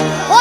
만